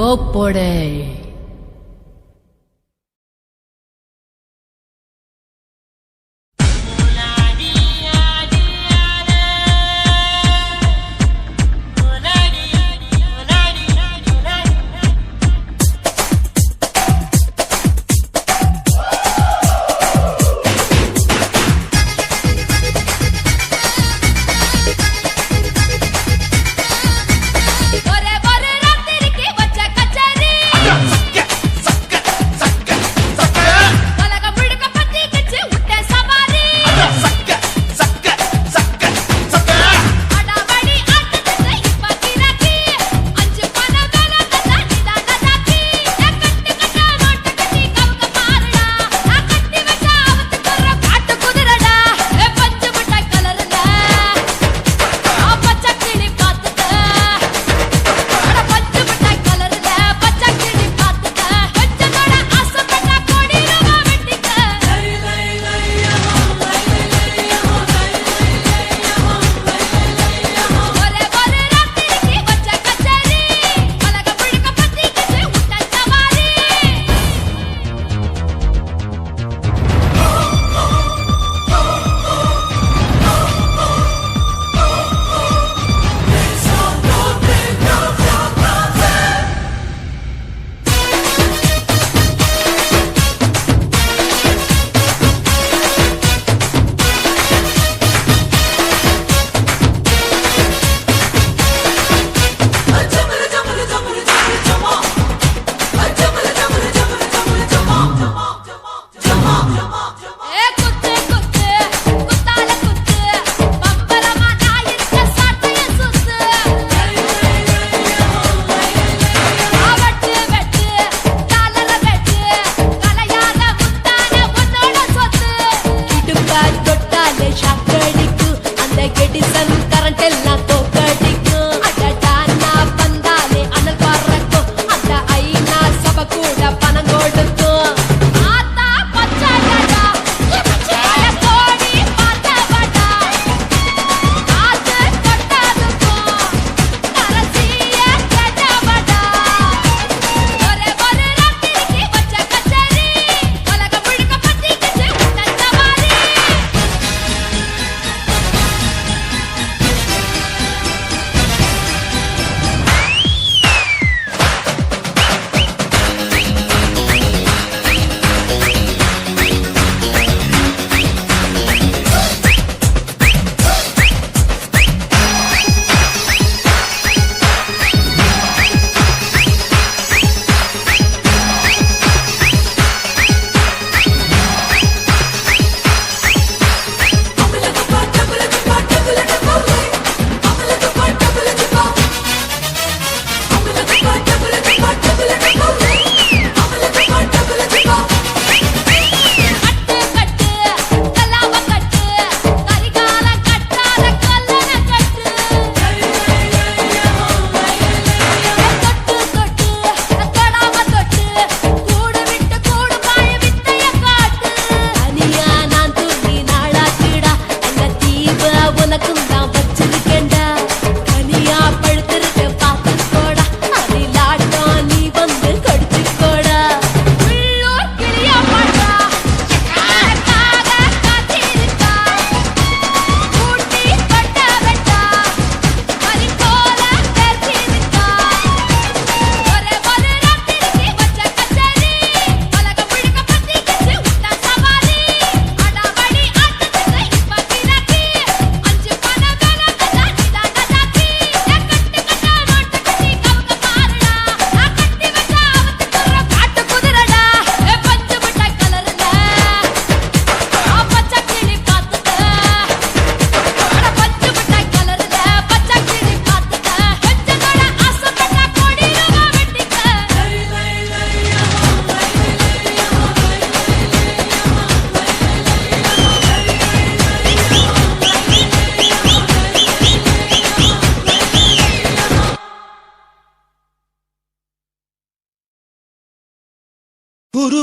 Wopo Day.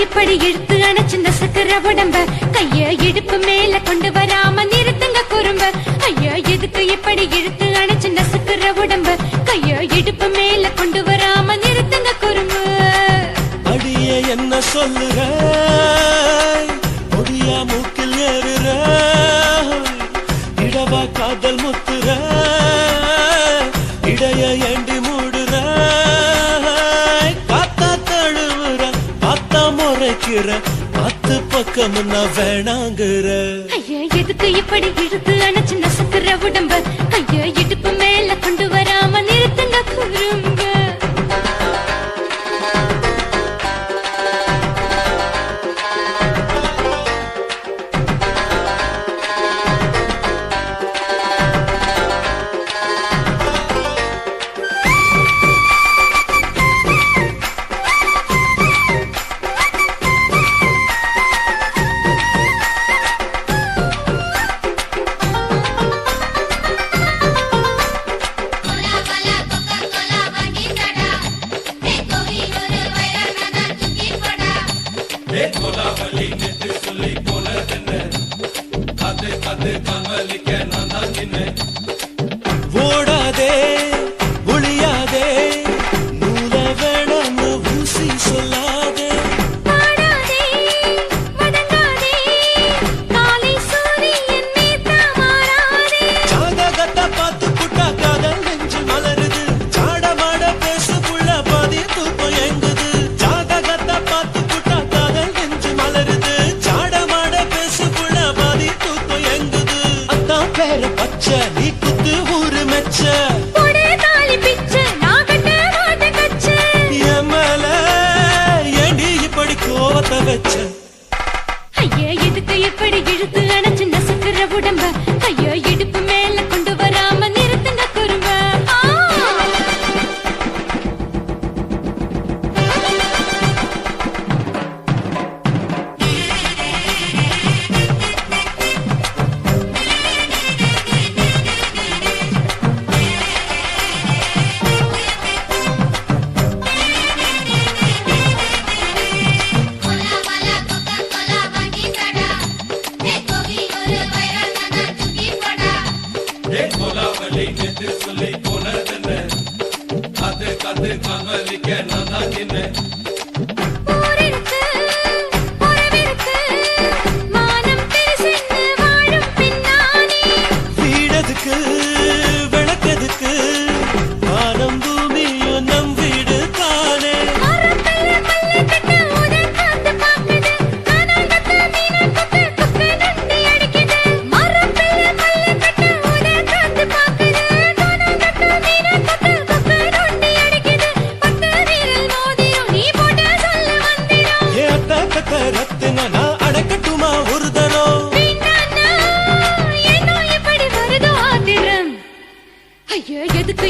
இப்படி இழுத்து அணைச்சிந்த சக்கர உடம்ப. கைய இடுப்பு மேல கொண்டு வராம நிறுத்துங்க குறும்ப. ஐயா எதுக்கு இப்படி இழுத்து அணைச்சிந்த சக்கர உடம்ப. கைய இடுப்பு மேல கொண்டு வராம நிறுத்துங்க குறும்பு. அடியே என்ன சொல்லுற? அடிக்கிற பத்து பக்கம் நான் வேணாங்கிற. ஐயா எதுக்கு இப்படி இழுத்து அணைச்சு நசுக்கிற உடம்ப? ஐயா இடுப்பு மேல கொண்டு வராம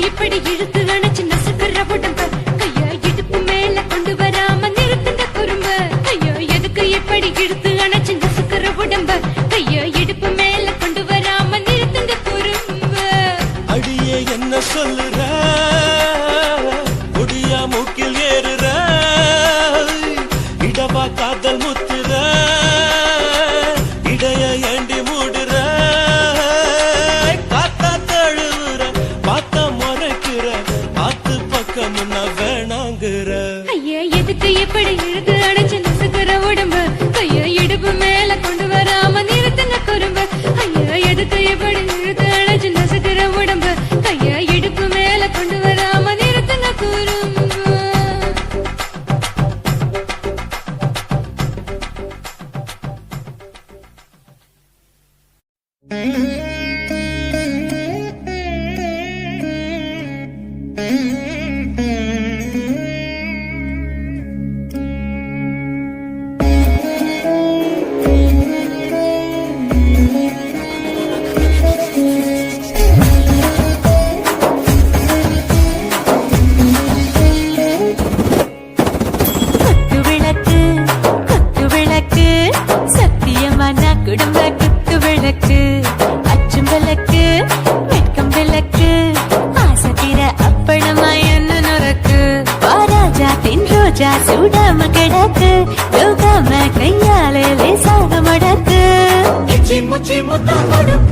இப்படி இழுத்து அணைச்சு ముద్ద కొడుకు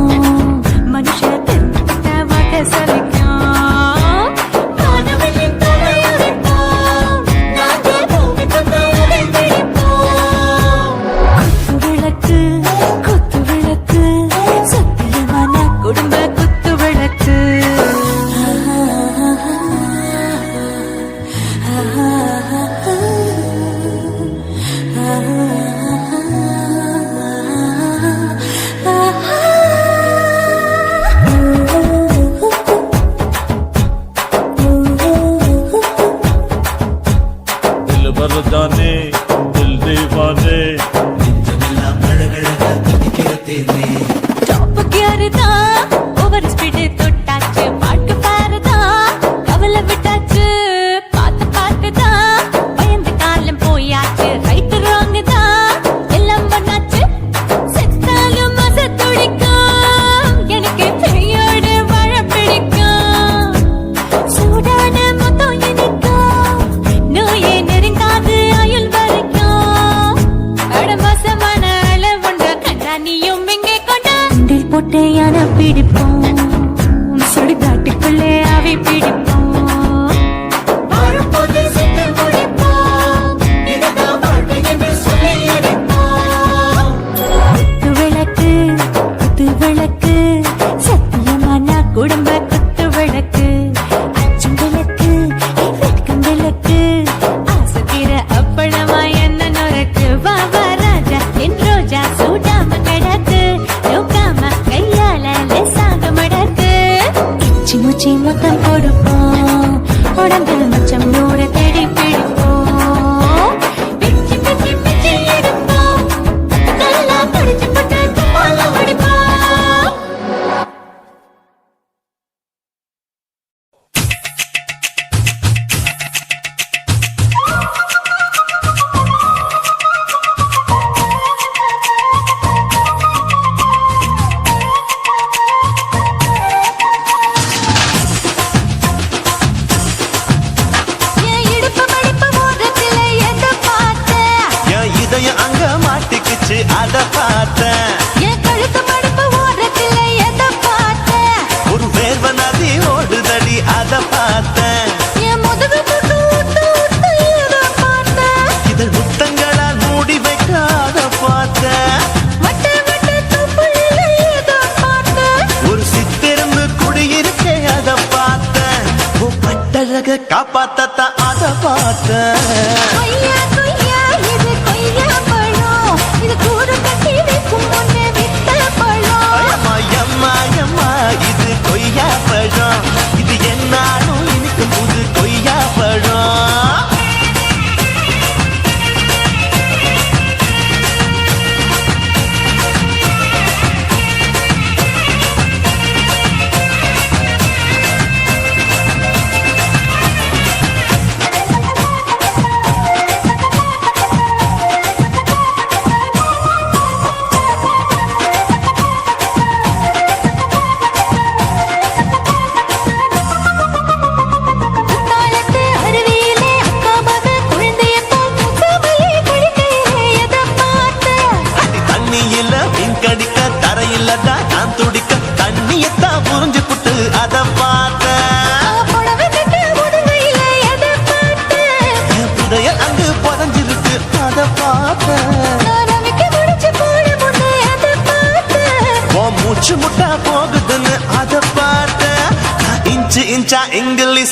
പിടി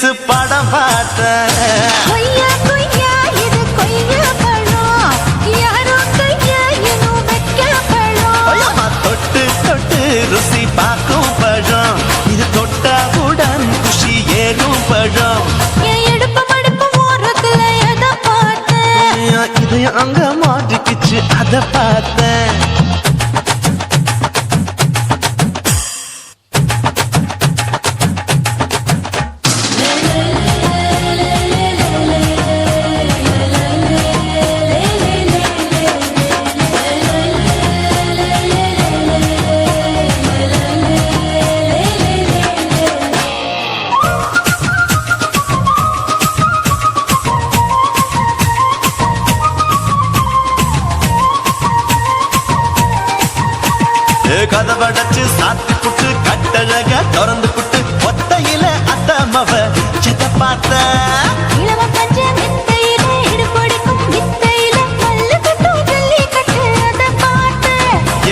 ரிலீஸ் படம் பார்த்த. ருசி பார்க்கும் பழம். இது தொட்டாவுடன் குஷி ஏறும் பழம். இதயம் அங்க மாட்டிக்கிச்சு அதை பார்த்தேன்.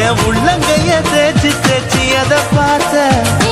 என் உள்ளங்கைய தேய்ச்சி தேய்ச்சி அதை பார்த்த.